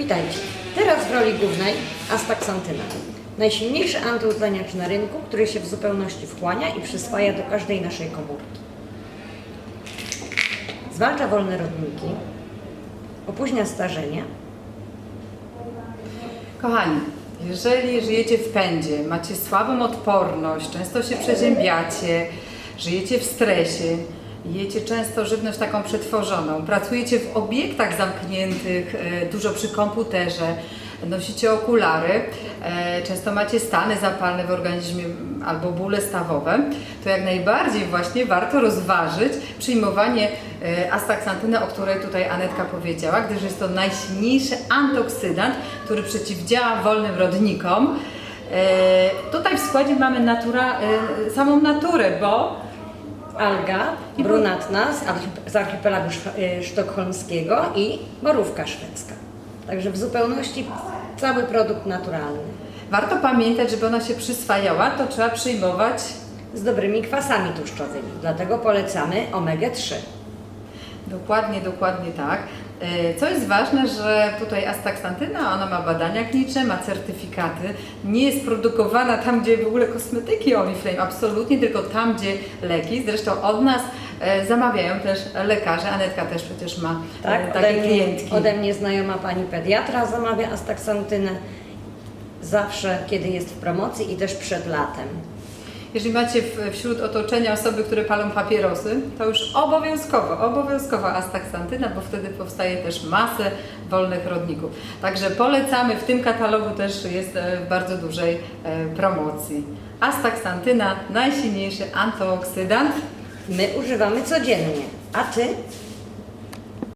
Witajcie. Teraz w roli głównej astaxantyna. Najsilniejszy antyutleniacz na rynku, który się w zupełności wchłania i przyswaja do każdej naszej komórki. Zwalcza wolne rodniki, opóźnia starzenie, Kochani, jeżeli żyjecie w pędzie, macie słabą odporność, często się przeziębiacie, żyjecie w stresie, jecie często żywność taką przetworzoną, pracujecie w obiektach zamkniętych, e, dużo przy komputerze, nosicie okulary, e, często macie stany zapalne w organizmie albo bóle stawowe, to jak najbardziej właśnie warto rozważyć przyjmowanie e, astaxantyny, o której tutaj Anetka powiedziała, gdyż jest to najsilniejszy antyoksydant, który przeciwdziała wolnym rodnikom. Tutaj w składzie mamy natura, samą naturę, bo alga brunatna z archi- z archipelagu y, sztokholmskiego i borówka szwedzka. Także w zupełności cały produkt naturalny. warto pamiętać, żeby ona się przyswajała, to trzeba przyjmować Z dobrymi kwasami tłuszczowymi. Dlatego polecamy omega-3. Dokładnie, dokładnie tak. E, Co jest ważne, że tutaj astaxantyna, ona ma badania kliniczne, ma certyfikaty, nie jest produkowana tam, gdzie w ogóle kosmetyki Oriflame, absolutnie, tylko tam, gdzie leki. Zresztą od nas e, zamawiają też lekarze, Anetka też przecież ma e, Tak, takie ode mnie, klientki. ode mnie znajoma pani pediatra zamawia astaxantynę zawsze, kiedy jest w promocji i też przed latem. Jeżeli macie wśród otoczenia osoby, które palą papierosy, to już obowiązkowo, obowiązkowa astaxantyna, bo wtedy powstaje też masę wolnych rodników. Także polecamy, w tym katalogu też jest e, w bardzo dużej e, promocji. Astaxantyna, najsilniejszy antyoksydant. My używamy codziennie, a ty